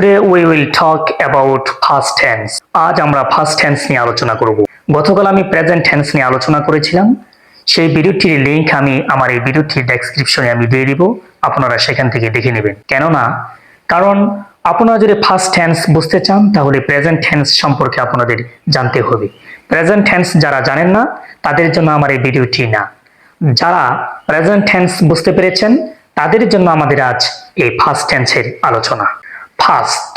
Today we will talk about past tense আজ আমরা first tense নিয়ে আলোচনা করব। গতকাল আমি প্রেজেন্ট টেন্স নিয়ে আলোচনা করেছিলাম। সেই ভিডিওটির লিংক আমি আমার এই ভিডিওটির ডেসক্রিপশনে আমি দিয়ে দিব। আপনারা সেখান থেকে দেখে নেবেন। কেননা, কারণ আপনারা যদি ফার্স্ট টেন্স বুঝতে চান, তাহলে প্রেজেন্ট টেন্স সম্পর্কে আপনাদের জানতে হবে। প্রেজেন্ট টেন্স যারা জানেন না, তাদের জন্য আমার এই ভিডিওটি না। যারা প্রেজেন্ট টেন্স বুঝতে পেরেছেন, তাদের জন্য আমাদের আজ এই ফার্স্ট টেন্সের আলোচনা। ফার্স্ট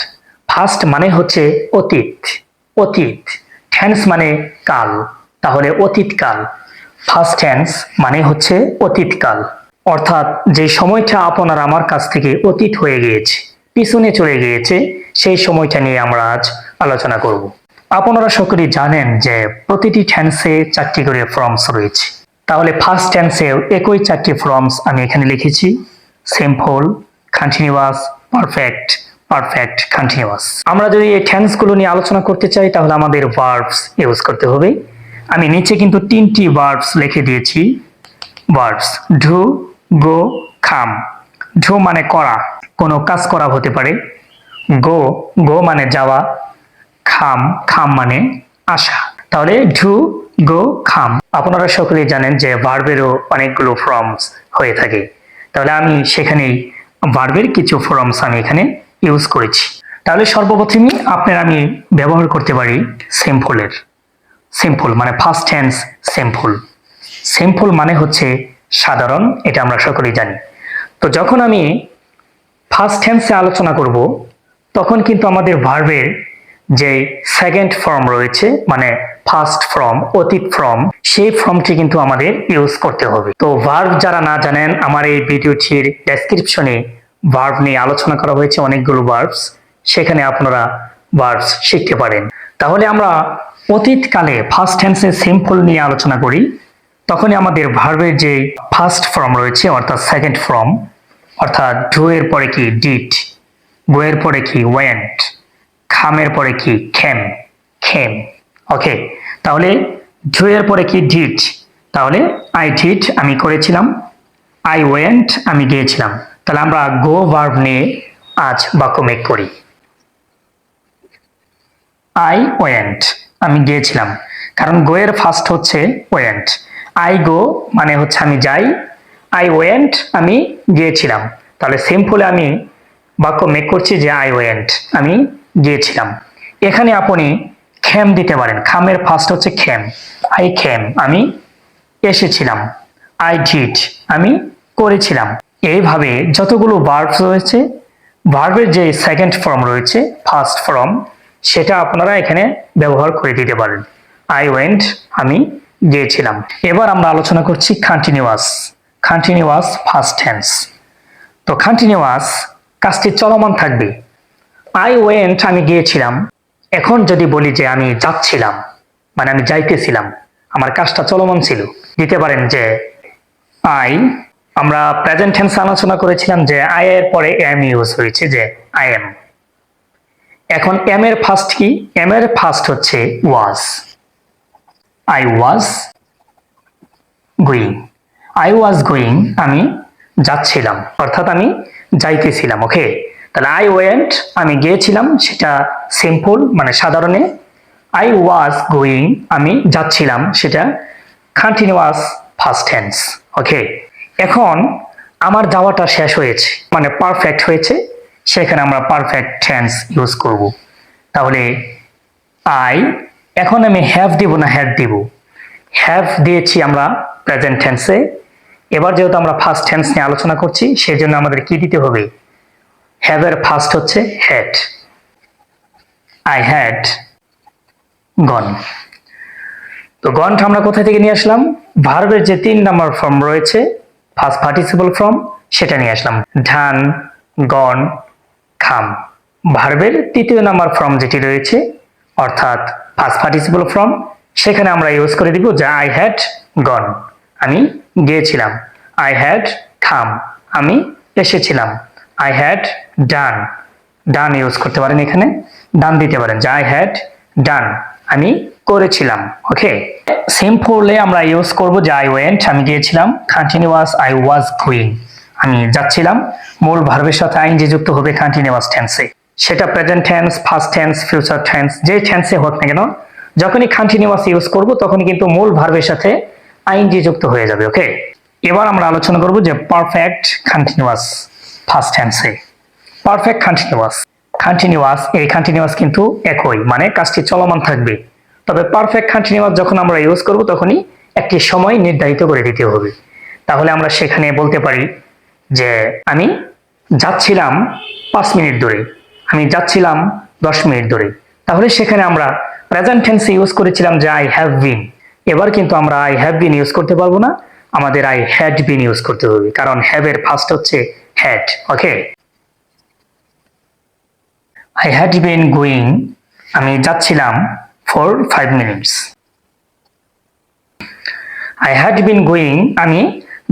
ফার্স্ট মানে হচ্ছে অতীত। অতীত। টেন্স মানে কাল। তাহলে অতীতকাল। ফার্স্ট টেন্স মানে হচ্ছে অতীতকাল। অর্থাৎ যে সময়টা আপনার আমার কাছ থেকে অতীত হয়ে গিয়েছে, পিছনে চলে গিয়েছে, সেই সময়টা নিয়ে আমরা আজ আলোচনা করব। আপনারা সকলেই জানেন যে প্রতিটি টেন্সে চারটি করে ফর্মস রয়েছে। তাহলে ফার্স্ট টেন্সেও একই চারটি ফর্মস আমি এখানে লিখেছি। Simple continuous perfect perfect continuous আমরা যদি এই টেন্সগুলো নিয়ে আলোচনা করতে চাই, তাহলে আমাদের ভার্বস ইউজ করতে হবে। আমি নিচে কিন্তু তিনটি ভার্বস লিখে দিয়েছি। ভার্বস ডু গো খাম ডু মানে করা, কোনো কাজ করা হতে পারে। গো গো মানে যাওয়া। খাম খাম মানে আসা। তাহলে ডু গো খাম আপনারা সকলেই জানেন যে ভার্বেরও অনেকগুলো ফর্মস হয়ে থাকে। তাহলে আমি সেখানেই ভার্বের কিছু ফর্মস আমি এখানে ইউজ করেছি। তাহলে সর্বপ্রথমে আপনার আমি ব্যবহার করতে পারি সিম্পলের সিম্পল মানে ফার্স্ট টেন্স সিম্পল সিম্পল মানে হচ্ছে সাধারণ, এটা আমরা সকলেই জানি। তো যখন আমি ফার্স্ট টেন্সে আলোচনা করব, তখন কিন্তু আমাদের ভার্বের যে সেকেন্ড ফর্ম রয়েছে মানে ফার্স্ট ফর্ম অতীত ফর্ম সেই ফর্মটি কিন্তু আমাদের ইউজ করতে হবে। তো ভার্ব যারা না জানেন, আমার এই ভিডিওটির ডেসক্রিপশনে ভার্ব নিয়ে আলোচনা করা হয়েছে, অনেকগুলো ভার্বস সেখানে আপনারা ভার্বস শিখতে পারেন। তাহলে আমরা অতীতকালে ফার্স্ট টেন্সে সিম্পল নিয়ে আলোচনা করি। তখনই আমাদের ভার্বের যে ফার্স্ট ফর্ম রয়েছে, অর্থাৎ সেকেন্ড ফর্ম অর্থাৎ ডু এর পরে কি ডিট গো এর পরে কি ওয়েন্ট খামের পরে কি খেম খেম ওকে তাহলে ডু এর পরে কি ডিট তাহলে আই ডিট আমি করেছিলাম আই ওয়েন্ট আমি গিয়েছিলাম। তাহলে আমরা গো ভার্ব নিয়ে আজ বাক্য মেক করি। আই ওয়েন্ট আমি গিয়েছিলাম। কারণ গো এর ফার্স্ট হচ্ছে ওয়েন্ট আই গো মানে হচ্ছে আমি যাই আই ওয়েন্ট আমি গিয়েছিলাম। তাহলে সিম্পলে আমি বাক্য মেক করছি যে আই ওয়েন্ট আমি গিয়েছিলাম। এখানে আপনি খেম দিতে পারেন। খামের ফার্স্ট হচ্ছে খেম আই খেম আমি এসেছিলাম। আই ডিড আমি করেছিলাম। এইভাবে যতগুলো ভার্বস রয়েছে ভার্বের যে সেকেন্ড ফর্ম রয়েছে ফার্স্ট ফর্ম সেটা আপনারা এখানে ব্যবহার করে দিতে পারেন। আই ওয়েন্ট আমি গিয়েছিলাম। এবার আমরা আলোচনা করছি কন্টিনিউয়াস কন্টিনিউয়াস ফার্স্ট টেন্স তো কন্টিনিউয়াস কাজটি চলমান থাকবে। আই ওয়েন্ট আমি গিয়েছিলাম। এখন যদি বলি যে আমি যাচ্ছিলাম মানে আমি যাইতেছিলাম, আমার কাজটা চলমান ছিল, দিতে পারেন যে আই আমরা প্রেজেন্ট টেন্স আলোচনা করেছিলাম যে আই এর পরে এম ইউজ হয়েছে যে আই এম এখন এম এর ফার্স্ট কি? এম এর ফার্স্ট হচ্ছে was I was going I was going আমি যাচ্ছিলাম। অর্থাৎ আমি যাইতেছিলাম ওকে তাহলে আই ওয়েন্ট আমি গিয়েছিলাম, সেটা সিম্পল মানে সাধারণে। আই ওয়াজ গোয়িং আমি যাচ্ছিলাম, সেটা কন্টিনিউয়াস ফার্স্ট টেন্স ওকে এখন আমার যাওয়াটা শেষ হয়েছে মানে পারফেক্ট হয়েছে, সেখানে আমরা পারফেক্ট টেন্স ইউজ করব। তাহলে আই এখন আমি হ্যাভ দিব না হ্যাড দিব? হ্যাভ দিয়েছি আমরা প্রেজেন্ট টেন্সে এবার যেহেতু আমরা ফার্স্ট টেন্স নিয়ে আলোচনা করছি সেই জন্য আমাদের কি দিতে হবে? হ্যাভের ফার্স্ট হচ্ছে হ্যাড আই হ্যাড গন তো গনটা আমরা কোথা থেকে নিয়ে আসলাম? ভার্বের যে তিন নাম্বার ফর্ম রয়েছে ফার্স্ট পার্টিসিপল ফর্ম সেটা নিয়ে আসলাম। ধান গন খাম। ভার্বের তৃতীয় নাম্বার ফর্ম যেটি রয়েছে, অর্থাৎ ফার্স্ট পার্টিসিপল ফর্ম সেখানে আমরা ইউজ করে দিব যে আই হ্যাড গন আমি গিয়েছিলাম। আই হ্যাড খাম আমি এসেছিলাম। I had done done use করতে পারেন এখানে। ডান দিতে পারেন যে আই হ্যাড ডান আমি করেছিলাম ওকে সিম্পলে আমরা ইউজ করব যে আই ওয়েন্ট আমি গিয়েছিলাম কন্টিনিউয়াস আই ওয়াজ গোয়িং আমি যাচ্ছিলাম, মূল ভার্বের সাথে আইন যে যুক্ত হবে কন্টিনিউয়াস টেন্সে সেটা present tense past tense future tense যে টেন্সে হোক না কেন, যখনই কন্টিনিউয়াস ইউজ করব, তখনই কিন্তু মূল ভার্বের সাথে আইনজি যুক্ত হয়ে যাবে ওকে এবার আমরা আলোচনা করব যে পারফেক্ট কন্টিনিউয়াস ফার্স্ট টেন্সে পারফেক্ট কন্টিনিউয়াস কন্টিনিউয়াস এই কন্টিনিউয়াস কিন্তু একই মানে কাজটি চলমান থাকবে। তবে পারফেক্ট কন্টিনিউয়াস যখন আমরা ইউজ করব, তখনই একটি সময় নির্ধারিত করে দিতে হবে। তাহলে আমরা সেখানে বলতে পারি যে, আমি যাচ্ছিলাম পাঁচ মিনিট ধরে আমি যাচ্ছিলাম দশ মিনিট ধরে তাহলে সেখানে আমরা প্রেজেন্ট টেন্সে ইউজ করেছিলাম যে আই হ্যাভ বিন এবার কিন্তু আমরা আই হ্যাভ বিন ইউজ করতে পারব না, আমাদের আই হ্যাড বিন ইউজ করতে হবে, কারণ হ্যাভ এর ফার্স্ট হচ্ছে had okay I had been going আমি যাচ্ছিলাম for five minutes I had been going আমি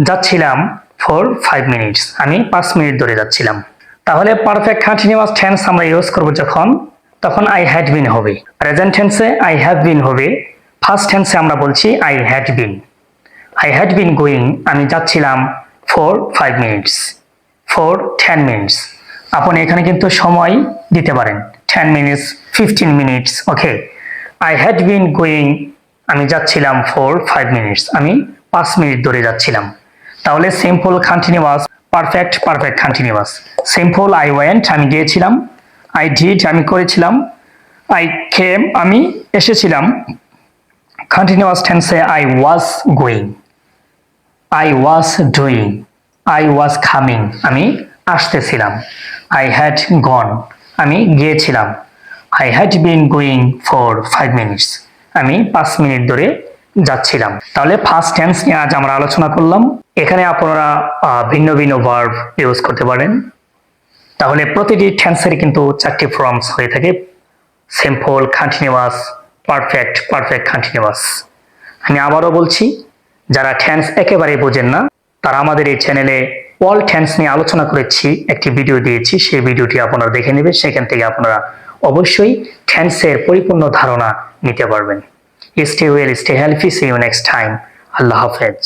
যাচ্ছিলাম ফর ফাইভ মিনিটস আমি পাঁচ মিনিট ধরে যাচ্ছিলাম। তাহলে পারফেক্ট কন্টিনিউয়াস টেন্স আমরা ইউজ করব যখন, তখন আই হ্যাড বিন হবে। প্রেজেন্ট টেন্সে আই হ্যাভ বিন হবে। ফার্স্ট টেন্সে আমরা বলছি I had been I had been going আমি যাচ্ছিলাম for five minutes for ten minutes আপনি এখানে কিন্তু সময় দিতে পারেন। Ten minutes fifteen minutes okay I had been going আমি যাচ্ছিলাম ফর ফাইভ মিনিটস আমি পাঁচ মিনিট ধরে যাচ্ছিলাম। তাহলে simple continuous perfect perfect continuous simple I went আমি গিয়েছিলাম। আই ডিড আমি করেছিলাম। আই কেম আমি এসেছিলাম। কন্টিনিউয়াস টেন্সে I was going I was doing I was coming আমি আসতেছিলাম। আই হ্যাড গন আমি গিয়েছিলাম। I had been going for five minutes আমি পাঁচ মিনিট ধরে যাচ্ছিলাম। তাহলে ফার্স্ট টেন্স নিয়ে আজ আমরা আলোচনা করলাম। এখানে আপনারা ভিন্ন ভিন্ন ভার্ব ইউজ করতে পারেন। তাহলে প্রতিটি টেন্সের কিন্তু চারটি ফর্মস হয়ে থাকে। Simple continuous perfect perfect continuous আমি আবারও বলছি, যারা টেন্স একেবারে বোঝেন না, তারা আমাদের এই চ্যানেলে অল টেন্স নিয়ে আলোচনা করেছি, একটি ভিডিও দিয়েছি। সেই ভিডিওটি আপনারা দেখে নেবেন। সেখান থেকে আপনারা অবশ্যই টেন্সের পরিপূর্ণ ধারণা নিতে পারবেন। Stay well stay healthy see you next time আল্লাহ হাফেজ।